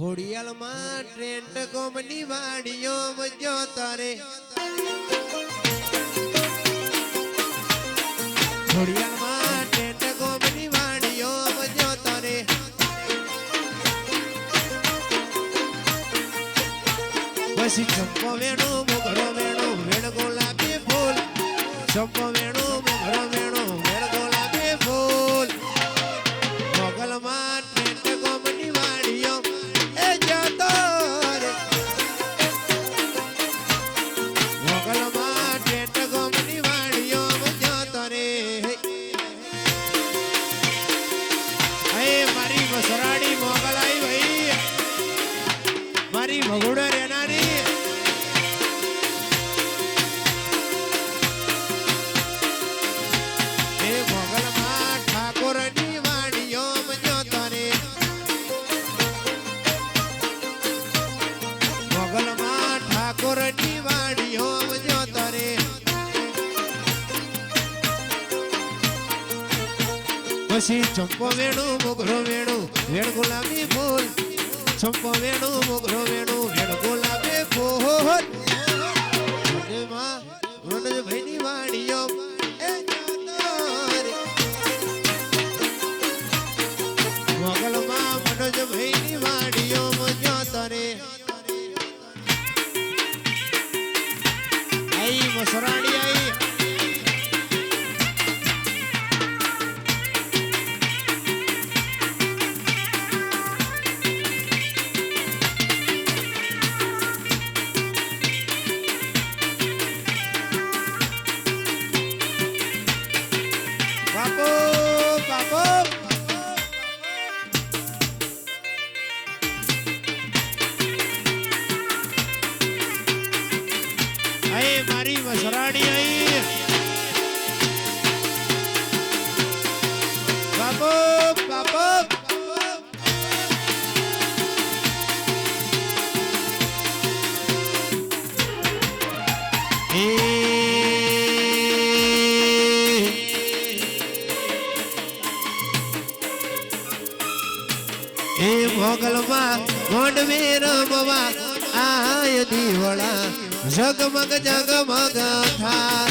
ખોડિયાલમાં trend કોમની વાડીઓ મજો તારે. ખોડિયાલમાં trend કોમની વાડીઓ મજો તારે. પછી ચંપો વેણો, મોગરો વેણો વેણ ગોલાબી ફૂલ. ચંપો વેણો, મોગરો વેણો વાડીઓ ભગોડો તરે. પછી ચંપો વેણું મોગરો વેણું વેણ ગુલાબી ફૂલ ચંપો વેણું મોગરો વેણું વેણ ગુલાબી મોગલમાં મોંડવે રમવા આય દીવડા જગમગ જગમગ થા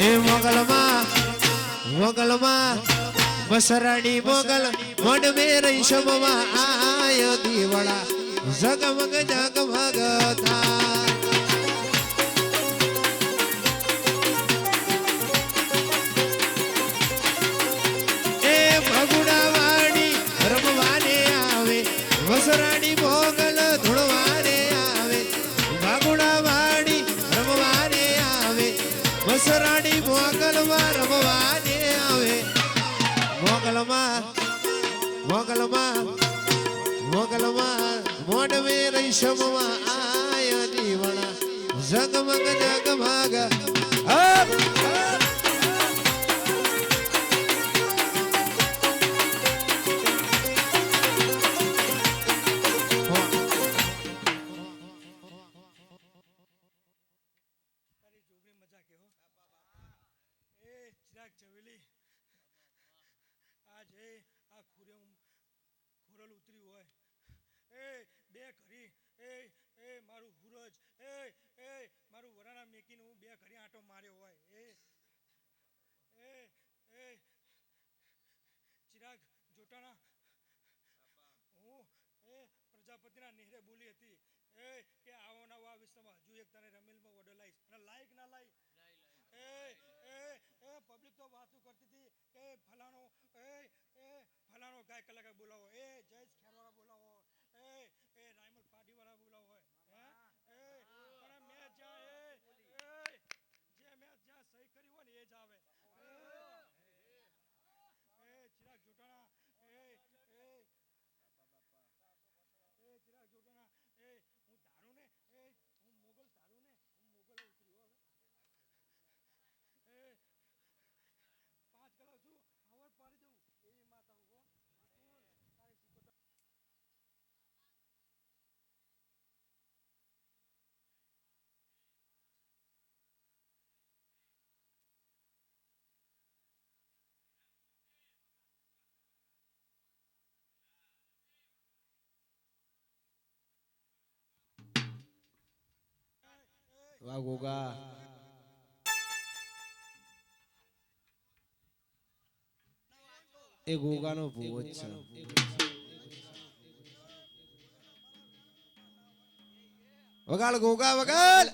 એ મોગલમાં મોગલમાં મસરાડી મોગલ મોંડવે રહીશમવા આય દીવડા જગમગ જગમગ મોગલમાં મોગલમાં મોડવે રહીશમમાં આય દીવણા જગમગ જગમગ હપ, વરાણા હું બે ઘડી આંટો માર્યો હોય. એ એ એ, ચિરાગ જોટાણા. હું, એ, પ્રજાપતિના નેહરે બોલી હતી. એ, કે આવો ના આ વિસ્તારમાં હજુ એક તને રમેલમાં ઓર્ડર લાવીશ. અને લાયક ના લાઈ એ એ એ પબ્લિક તો વાતો કરતી હતી. કે ફલાણો, એ એ, ફલાણો ગાય કલાકાર બોલાવો. એ જયેશ ખેરવાળા બોલાવો એ એ રાયમલ પાટીવાળા બોલાવો હોય હે એ પણ મેં જ્યાં એ એ જે મેં જ્યાં સહી કરી હોય ને એ જ આવે એ એ ચિરાગ જોટાણા એ એ એ ચિરાગ જોટાણા એ હું ધારું ને એ હું મોગલ ધારું ને હું મોગલ ઉતર્યો હવે એ પાંચ કલાક છું હવર પાડી દઉં એવી માતા હો તારી શીખો વાહ ગોગા એ ગોગાનો ભૂવો જ છે. વગાડ ગોગા વગાડ.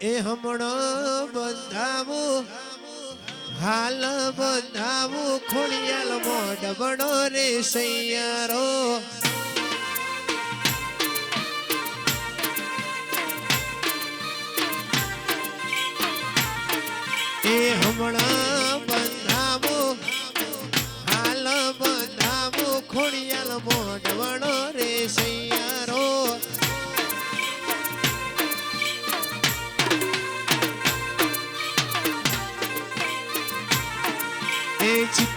એ હમણાં બંધાવું, હાલ બંધાવું, ખોડિયાલ મોઢ બનો રે સૈયારો. એ હમણાં બંધાવું, હાલ બંધાવું, ખોડિયાલ મોઢ રે સૈયારો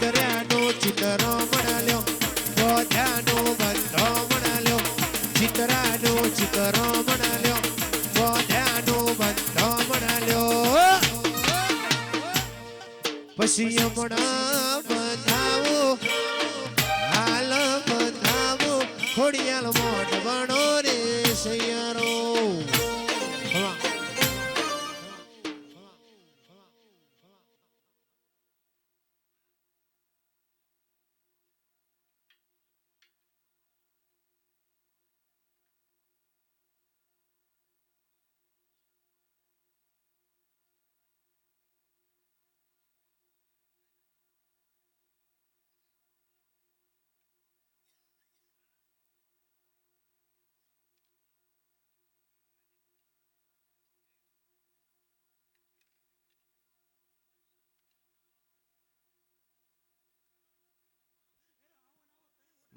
એ ચિતર્યાનો ચિતરો મળ્યો બોધ્યાનો બંધો મળ્યો ચિતરાનો ચિતરો મળ્યો બોધ્યાનો બંધો મળ્યો પછી હમણાં બંધાવો. હાલ બંધાવો. ખોડિયાલ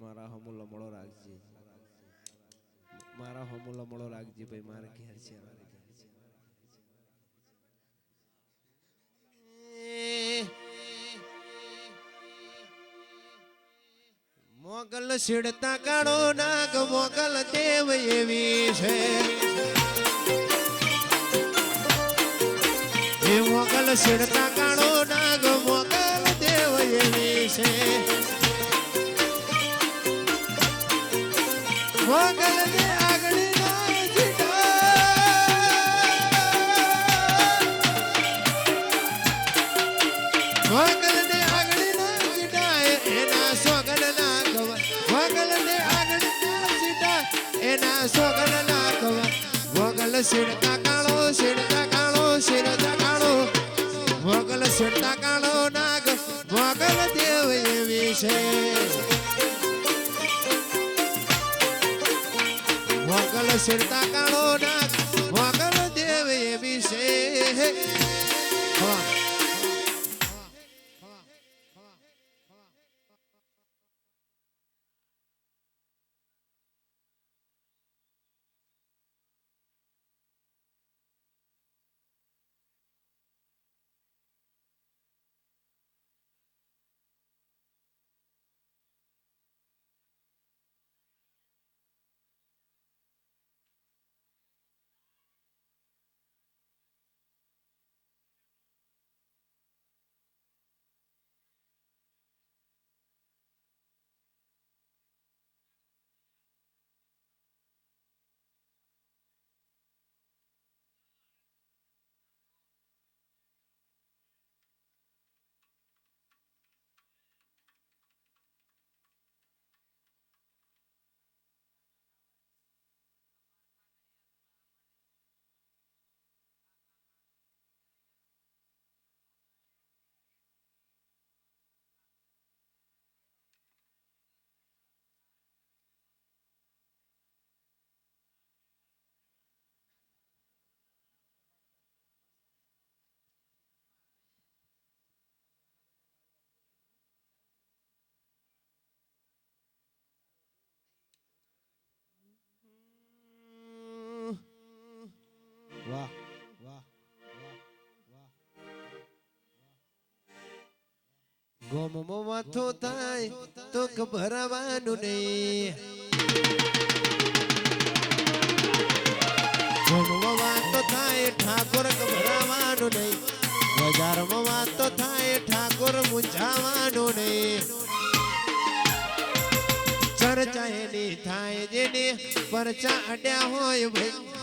મારા હમુ મળો રાખજે. મારા હમુ મળો રાખજે ભાઈ, મારે ઘેર છે. મોગલ શીડતા કાળો નાગ, મોગલ દેવ એવી છે. મોગલ શેડતા ના ગવા શેડતા કાળો શેડતા નાગ મોગલ દેવ એવી છે શેરતા કાળો ગોમમાં વાથો થાય તો ગભરાવાનું નહીં. ગોમમાં વાતો થાય, ઠાકોર ગભરાવાનું નહીં. બજારમાં વાતો થાય, ઠાકોર મૂંઝાવાનું નહીં. ચર્ચા એની થાય જેને પરચા અડ્યા હોય ભાઈ.